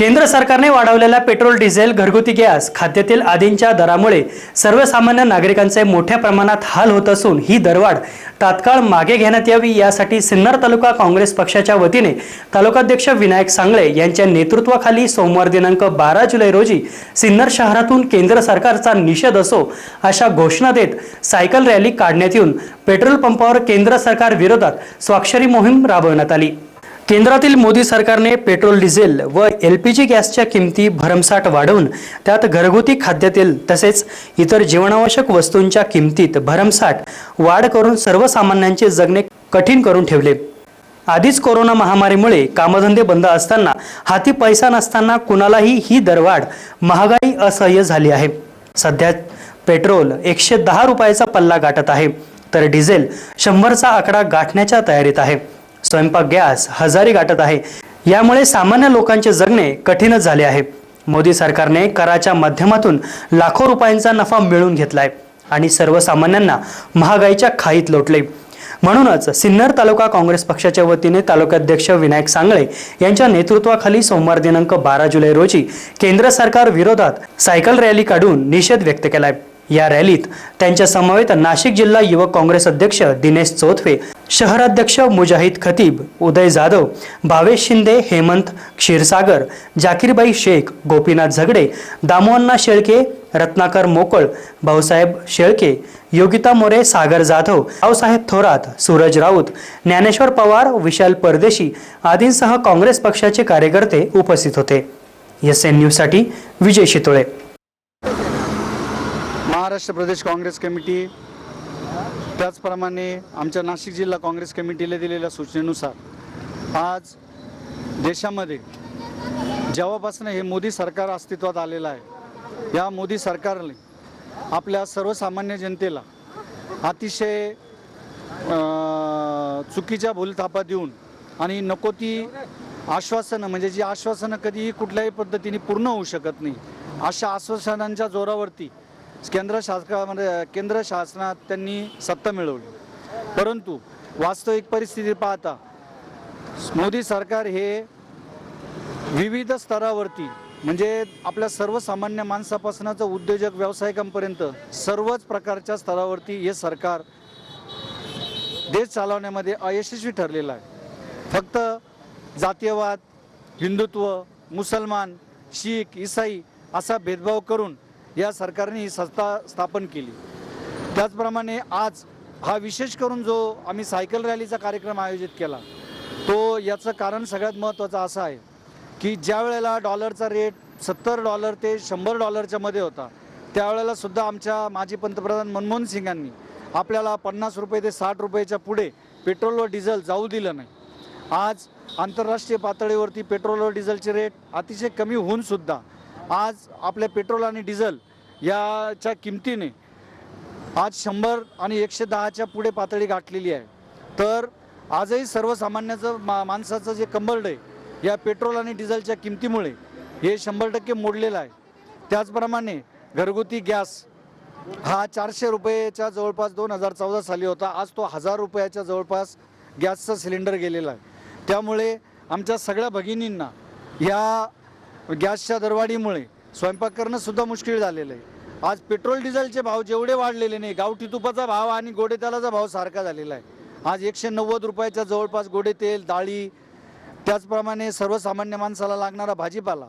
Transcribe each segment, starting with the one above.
केंद्र सरकारने वाढवलेला पेट्रोल डिझेल घरगुती गॅस खाद्यतेल आदींच्या दरामुळे सर्वसामान्य नागरिकांचे मोठ्या प्रमाणात हाल होत असून ही दरवाढ तात्काळ मागे घेण्यात यावी यासाठी सिन्नर तालुका काँग्रेस पक्षाच्या वतीने तालुकाध्यक्ष विनायक सांगळे यांच्या नेतृत्वाखाली सोमवार दिनांक बारा जुलै रोजी सिन्नर शहरातून केंद्र सरकारचा निषेध असो अशा घोषणा देत सायकल रॅली काढण्यात येऊन पेट्रोल पंपावर केंद्र सरकार विरोधात स्वाक्षरी मोहीम राबवण्यात आली. केंद्रातील मोदी सरकारने पेट्रोल डिझेल व एल पी जी गॅसच्या किमती भरमसाठ वाढवून त्यात घरगुती खाद्यतेल तसेच इतर जीवनावश्यक वस्तूंच्या किमतीत भरमसाठ वाढ करून सर्वसामान्यांचे जगणे कठीण करून ठेवले. आधीच कोरोना महामारीमुळे कामधंदे बंद असताना हाती पैसा नसताना कुणालाही ही दरवाढ महागाई असह्य झाली आहे. सध्या पेट्रोल एकशे दहा रुपयाचा पल्ला गाठत आहे तर डिझेल शंभरचा आकडा गाठण्याच्या तयारीत आहे. स्वयंपाक गॅस हजारी गाठत आहे. यामुळे सामान्य लोकांचे जगणे कठीणच झाले आहे. मोदी सरकारने कराच्या माध्यमातून लाखो रुपयांचा नफा मिळवून घेतलाय आणि सर्वसामान्यांना महागाईच्या खाईत लोटले. म्हणूनच सिन्नर तालुका काँग्रेस पक्षाच्या वतीने तालुकाध्यक्ष विनायक सांगळे यांच्या नेतृत्वाखाली सोमवार दिनांक बारा जुलै रोजी केंद्र सरकार विरोधात सायकल रॅली काढून निषेध व्यक्त केलाय. या रॅलीत त्यांच्या समवेत नाशिक जिल्हा युवक काँग्रेस अध्यक्ष दिनेश चोथवे शहराध्यक्ष मुजाहिद खतीब उदय जाधव भावेश शिंदे हेमंत क्षीरसागर जाकीरबाई शेख गोपीनाथ झगडे दामोअण्णा शेळके रत्नाकर मोकळ भाऊसाहेब शेळके योगिता मोरे सागर जाधव रावसाहेब थोरात सूरज राऊत ज्ञानेश्वर पवार विशाल परदेशी आदींसह काँग्रेस पक्षाचे कार्यकर्ते उपस्थित होते. एस एन न्यूजसाठी विजय शितोळे. महाराष्ट्र प्रदेश काँग्रेस कमिटी त्याचप्रमाणे आमच्या नाशिक जिल्हा काँग्रेस कमिटीला दिलेल्या सूचनेनुसार आज देशामध्ये जेव्हापासून हे मोदी सरकार अस्तित्वात आलेलं आहे या मोदी सरकारने आपल्या सर्वसामान्य जनतेला अतिशय चुकीच्या भूलथापा देऊन आणि नको ती आश्वासनं म्हणजे जी आश्वासनं कधीही कुठल्याही पद्धतीने पूर्ण होऊ शकत नाही अशा आश्वासनांच्या जोरावरती केंद्र शासकामध्ये म्हणजे, केंद्र शासनात त्यांनी सत्ता मिळवली. परंतु वास्तविक परिस्थिती पाहता मोदी सरकार हे विविध स्तरावरती म्हणजे आपल्या सर्वसामान्य माणसापासूनच उद्योजक व्यावसायिकांपर्यंत सर्वच प्रकारच्या स्तरावरती हे सरकार देश चालवण्यामध्ये अयशस्वी ठरलेलं आहे. फक्त जातीयवाद हिंदुत्व मुसलमान शीख इसाई असा भेदभाव करून या सरकारने ही संस्था स्थापन केली. त्याचप्रमाणे आज हा विशेष करून जो आम्ही सायकल रॅलीचा कार्यक्रम आयोजित केला तो याचं कारण सगळ्यात महत्त्वाचं असं आहे की ज्या वेळेला डॉलरचा रेट सत्तर डॉलर ते शंभर डॉलरच्या मध्ये होता त्यावेळेला सुद्धा आमच्या माजी पंतप्रधान मनमोहन सिंगांनी आपल्याला पन्नास रुपये ते साठ रुपयाच्या पुढे पेट्रोल व डिझेल जाऊ दिलं नाही. आज आंतरराष्ट्रीय पातळीवरती पेट्रोल व डिझेलचे रेट अतिशय कमी होऊन सुद्धा आज आपल्या पेट्रोल आणि डिझेल याच्या किमतीने आज शंभर आणि एकशे दहाच्या पुढे पातळी गाठलेली आहे. तर आजही सर्वसामान्याचं मा माणसाचं जे कंबरड आहे या पेट्रोल आणि डिझेलच्या किमतीमुळे हे शंभर टक्के मोडलेलं आहे. त्याचप्रमाणे घरगुती गॅस हा चारशे रुपयेच्या जवळपास दोन हजार चौदा साली होता. आज तो हजार रुपयाच्या जवळपास गॅसचा सिलेंडर गेलेला आहे. त्यामुळे आमच्या सगळ्या भगिनींना या गॅसच्या दरवाढीमुळे स्वयंपाक करणं सुद्धा मुश्किल झालेलं आहे. आज पेट्रोल डिझेलचे भाव जेवढे वाढलेले नाही गावठी तुपाचा भाव आणि गोडे तेलाचा भाव सारखा झालेला आहे. आज एकशे नव्वद रुपयाच्या जवळपास गोडे तेल डाळी त्याचप्रमाणे सर्वसामान्य माणसाला लागणारा भाजीपाला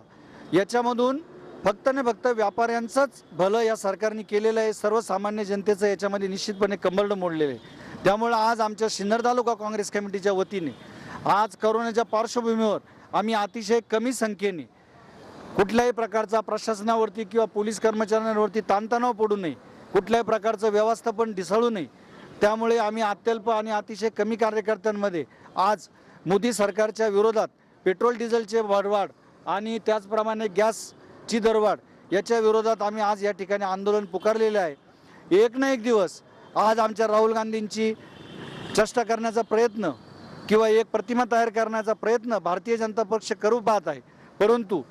याच्यामधून फक्त ने फक्त व्यापाऱ्यांचंच भलं या सरकारने केलेलं आहे. सर्वसामान्य जनतेचं याच्यामध्ये निश्चितपणे कंबरडं मोडलेलं आहे. त्यामुळं आज आमच्या सिन्नर तालुका काँग्रेस कमिटीच्या वतीने आज करोनाच्या पार्श्वभूमीवर आम्ही अतिशय कमी संख्येने कुठल्याही प्रकारचा प्रशासनावरती किंवा पोलीस कर्मचाऱ्यांवरती ताणतणाव पडू नये. कुठल्याही प्रकारचं व्यवस्थापन ढिसळू नये. त्यामुळे आम्ही अत्यल्प आणि अतिशय कमी कार्यकर्त्यांमध्ये आज मोदी सरकारच्या विरोधात पेट्रोल डिझेलचे वाढवाढ आणि त्याचप्रमाणे गॅसची दरवाढ याच्या विरोधात आम्ही आज या ठिकाणी आंदोलन पुकारलेले आहे. एक ना एक दिवस आज आमच्या राहुल गांधींची चष्टा करण्याचा प्रयत्न किंवा एक प्रतिमा तयार करण्याचा प्रयत्न भारतीय जनता पक्ष करू पाहत आहे. परंतु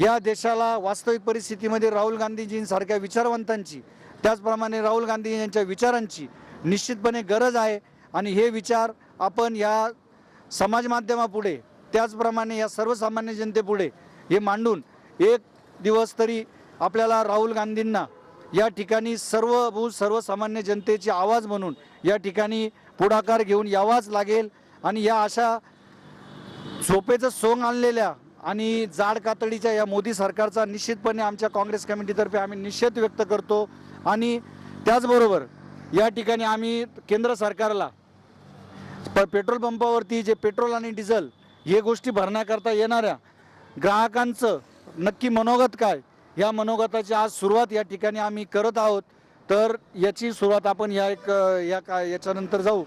या देशाला वास्तविक परिस्थितीमध्ये राहुल गांधीजींसारख्या विचारवंतांची त्याचप्रमाणे राहुल गांधी यांच्या विचारांची निश्चितपणे गरज आहे. आणि हे विचार आपण या समाज माध्यमापुढे त्याचप्रमाणे या सर्वसामान्य जनतेपुढे हे मांडून एक दिवस तरी आपल्याला राहुल गांधींना या ठिकाणी सर्वभूत सर्वसामान्य जनतेचे आवाज म्हणून या ठिकाणी पुढाकार घेऊन यावाच लागेल. आणि या अशा झोपेचं सोंग आणलेल्या आणि जाड कातडीच्या या मोदी सरकारचा निश्चितपणे आमच्या काँग्रेस कमिटीतर्फे आम्ही निषेध व्यक्त करतो. आणि त्याचबरोबर या ठिकाणी आम्ही केंद्र सरकारला प पेट्रोल पंपावरती जे पेट्रोल आणि डिझेल हे गोष्टी भरण्याकरता येणाऱ्या ग्राहकांचं नक्की मनोगत काय? या मनोगताची आज सुरुवात या ठिकाणी आम्ही करत आहोत. तर याची सुरुवात आपण या एक या का याच्यानंतर जाऊ.